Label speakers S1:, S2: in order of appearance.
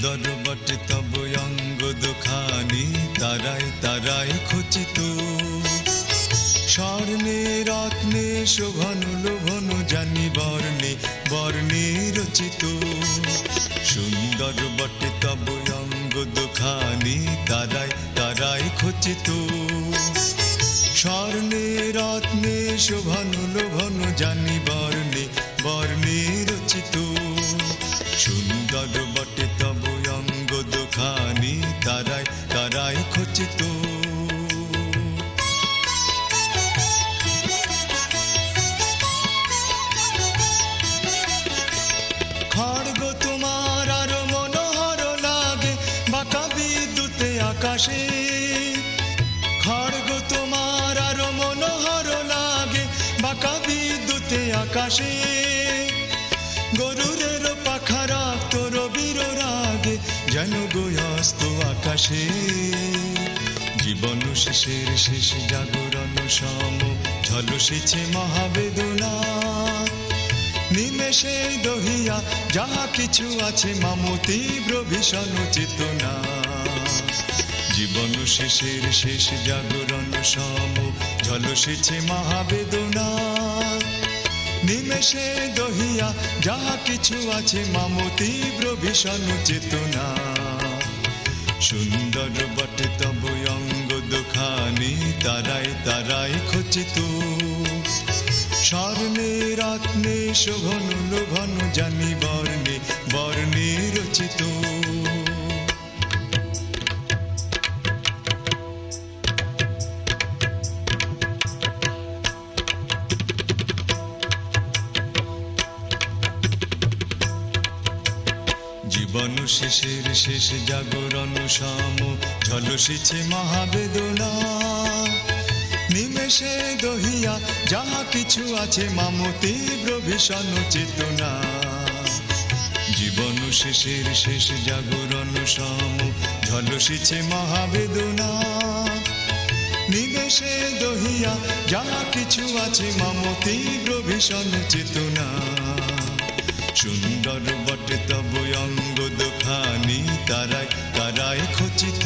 S1: সুন্দর বটে তব অঙ্গ দুখানি তারাই তারাই খচিত। স্বর্ণে, রত্নে, শোভন, লোভন জানি বর্ণে বর্ণে রচিত। সুন্দর বটে তব অঙ্গ দুখানি তারাই তারাই খচিত। স্বর্ণে, রত্নে, শোভন, লোভন জানি বর্ণে বর্ণে রচিত। তারাই তারাই খচিত খড়গ তোমার আর মনোহর লাগে বাঁকা বিদ্যুতে আকাশে খড়গ তোমার আর মনোহর লাগে বাঁকা বিদ্যুতে আকাশে যেন গোয়াস্ত আকাশে? জীবন শেষের শেষ জাগরণ সম ঝলসেছে মহাবেদনা। নিমেষে দহিয়া যাহা কিছু আছে মামু তীব্র ভীষণ চেতনা। জীবন শেষের শেষ জাগরণ সম ঝলসেছে মহাবেদনা। নিমেষে দহিয়া যাহা কিছু আছে মামু তীব্র ভীষণ চেতনা। সুন্দর বটে তব অঙ্গ দুখানি, তারাই তারাই খচিত। স্বর্ণে, রত্নে, শোভন, লোভন জানি বর্ণে বর্ণে রচিত। জীবন শেষের শেষ জাগরণ সম ঝলসেছে মহাবেদনা। নিমেষে দহিয়া যাহা কিছু আছে, মামু তীব্র ভীষণ চেতনা। জীবন শেষের শেষ জাগরণ সম ঝলসেছে মহাবেদনা। নিমেষে দহিয়া যাহা কিছু আছে, মামু তীব্র ভীষণ চেতনা। সুন্দর বটে তব অঙ্গ দোখানি তারাই তারাই খচিত